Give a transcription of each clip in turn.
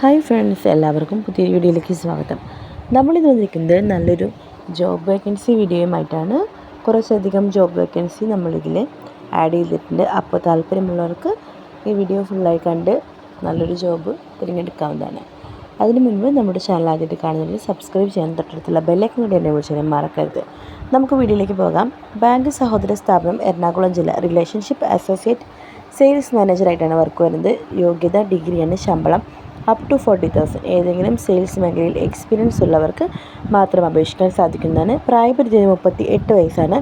Hi friends എല്ലാവർക്കും പുതിയ വീഡിയോയിലേക്ക് സ്വാഗതം. നമ്മളിത് വന്നിരിക്കുന്നത് നല്ലൊരു ജോബ് വേക്കൻസി വീഡിയോയുമായിട്ടാണ്. കുറച്ചധികം ജോബ് വേക്കൻസി നമ്മളിതിൽ ആഡ് ചെയ്തിട്ടുണ്ട്. അപ്പോൾ താല്പര്യമുള്ളവർക്ക് ഈ വീഡിയോ ഫുള്ളായി കണ്ട് നല്ലൊരു ജോബ് തിരഞ്ഞെടുക്കാവുന്നതാണ്. അതിന് മുൻപ് നമ്മുടെ ചാനൽ ആദ്യമായിട്ട് കാണുന്നതിൽ സബ്സ്ക്രൈബ് ചെയ്യാൻ തൊട്ടടുത്തുള്ള ബെല്ലൈക്കൻ കൂടി എന്നെ വിളിച്ചാലും മറക്കരുത്. നമുക്ക് വീഡിയോയിലേക്ക് പോകാം. ബാങ്ക് സഹോദര സ്ഥാപനം എറണാകുളം ജില്ല. റിലേഷൻഷിപ്പ് അസോസിയേറ്റ് സെയിൽസ് മാനേജറായിട്ടാണ് വർക്ക് വരുന്നത്. യോഗ്യത ഡിഗ്രിയാണ് ശമ്പളം. അപ് ടു ഫോർട്ടി തൗസൻഡ് ഏതെങ്കിലും സെയിൽസ് മേഖലയിൽ എക്സ്പീരിയൻസ് ഉള്ളവർക്ക് മാത്രം അപേക്ഷിക്കാൻ സാധിക്കുന്നതാണ്. പ്രായപരിധി മുപ്പത്തി എട്ട് വയസ്സാണ്.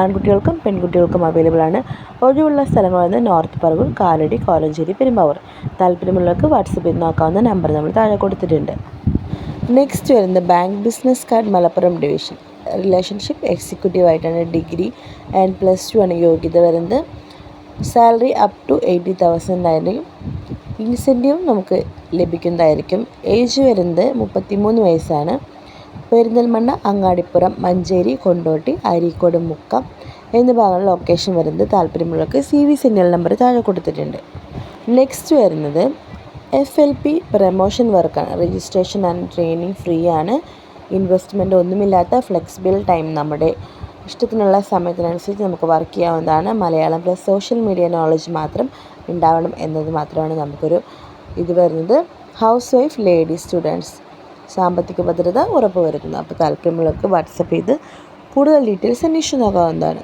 ആൺകുട്ടികൾക്കും പെൺകുട്ടികൾക്കും അവൈലബിൾ ആണ്. ഒഴിവുള്ള സ്ഥലങ്ങളാണ് നോർത്ത് പറവൂർ കാലടി കോലഞ്ചേരി പെരുമ്പാവൂർ. താല്പര്യമുള്ളവർക്ക് വാട്സപ്പിൽ നോക്കാവുന്ന നമ്പർ നമ്മൾ താഴെ കൊടുത്തിട്ടുണ്ട്. നെക്സ്റ്റ് വരുന്നത് bank business card Malappuram division relationship executive ആയിട്ടാണ് ഡിഗ്രി ആൻഡ് പ്ലസ് ടു ആണ് യോഗ്യത വരുന്നത്. Salary up to eighty thousand ആയിരിക്കും. ഇൻസെന്റീവും നമുക്ക് ലഭിക്കുന്നതായിരിക്കും. ഏജ് വരുന്നത് മുപ്പത്തിമൂന്ന് വയസ്സാണ്. പെരിന്തൽമണ്ണ അങ്ങാടിപ്പുറം മഞ്ചേരി കൊണ്ടോട്ടി അരീക്കോട് മുക്കം എന്നീ ഭാഗങ്ങളിൽ ലൊക്കേഷൻ വരുന്നത് താല്പര്യമുള്ളവർക്ക് സി വി സിഗ്നൽ നമ്പർ താഴെ കൊടുത്തിട്ടുണ്ട്. നെക്സ്റ്റ് വരുന്നത് എഫ് എൽ പി പ്രമോഷൻ വർക്കാണ് രജിസ്ട്രേഷൻ ആൻഡ് ട്രെയിനിങ് ഫ്രീ ആണ്. ഇൻവെസ്റ്റ്മെന്റ് ഒന്നുമില്ലാത്ത ഫ്ലെക്സിബിൾ ടൈം നമ്മുടെ ഇഷ്ടത്തിനുള്ള സമയത്തിനനുസരിച്ച് നമുക്ക് വർക്ക് ചെയ്യാവുന്നതാണ്. Malayalam plus social media knowledge മാത്രം ഉണ്ടാവണം എന്നത് മാത്രമാണ് നമുക്കൊരു ഇത് വരുന്നത്. ഹൗസ് വൈഫ് ലേഡി സ്റ്റുഡൻസ് സാമ്പത്തിക ഭദ്രത ഉറപ്പ് വരുത്തുന്നു അപ്പോൾ താല്പര്യമുള്ളവർക്ക് വാട്സപ്പ് ചെയ്ത് കൂടുതൽ ഡീറ്റെയിൽസ് അന്വേഷിച്ച് നോക്കാവുന്നതാണ്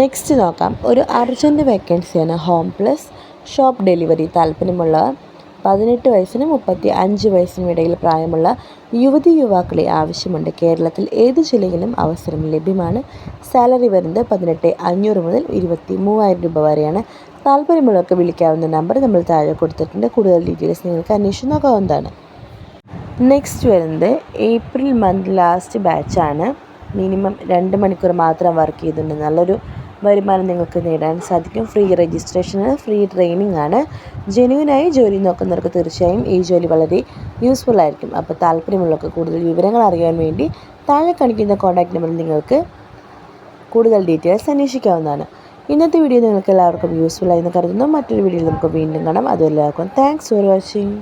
നെക്സ്റ്റ് നോക്കാം. ഒരു അർജന്റ് വേക്കൻസിയാണ് ഹോം പ്ലസ് ഷോപ്പ് ഡെലിവറി താല്പര്യമുള്ള പതിനെട്ട് വയസ്സിനും മുപ്പത്തി അഞ്ച് വയസ്സിനും ഇടയിൽ പ്രായമുള്ള യുവതി യുവാക്കളെ ആവശ്യമുണ്ട്. കേരളത്തിൽ ഏത് ജില്ലയിലും അവസരം ലഭ്യമാണ്. സാലറി വരുന്നത് പതിനെട്ട് അഞ്ഞൂറ് മുതൽ ഇരുപത്തി മൂവായിരം രൂപ വരെയാണ്. താല്പര്യമുള്ളവർക്ക് വിളിക്കാവുന്ന നമ്പർ നമ്മൾ താഴെ കൊടുത്തിട്ടുണ്ട്. കൂടുതൽ ഡീറ്റെയിൽസ് നിങ്ങൾക്ക് അന്വേഷിച്ച് നോക്കാവുന്നതാണ്. നെക്സ്റ്റ് വരുന്നത് ഏപ്രിൽ മന്ത് ലാസ്റ്റ് ബാച്ചാണ്. മിനിമം രണ്ട് മണിക്കൂർ മാത്രം വർക്ക് ചെയ്തിട്ടുണ്ട്. നല്ലൊരു വരുമാനം നിങ്ങൾക്ക് നേടാൻ സാധിക്കും. ഫ്രീ രജിസ്ട്രേഷന് ഫ്രീ ട്രെയിനിങ് ആണ്. ജെന്യൂനായി ജോലി നോക്കുന്നവർക്ക് തീർച്ചയായും ഈ ജോലി വളരെ യൂസ്ഫുൾ ആയിരിക്കും. അപ്പോൾ താല്പര്യമുള്ളവർക്ക് കൂടുതൽ വിവരങ്ങൾ അറിയാൻ വേണ്ടി താഴെ കാണിക്കുന്ന കോൺടാക്റ്റ് നമ്പറിൽ നിങ്ങൾക്ക് കൂടുതൽ ഡീറ്റെയിൽസ് അന്വേഷിക്കാവുന്നതാണ്. ഇന്നത്തെ വീഡിയോ നിങ്ങൾക്ക് എല്ലാവർക്കും യൂസ്ഫുൾ ആയി എന്ന് കരുതുന്നു. മറ്റൊരു വീഡിയോയിൽ നമുക്ക് വീണ്ടും കാണാം. അതും എല്ലാവർക്കും താങ്ക്സ് ഫോർ വാച്ചിങ്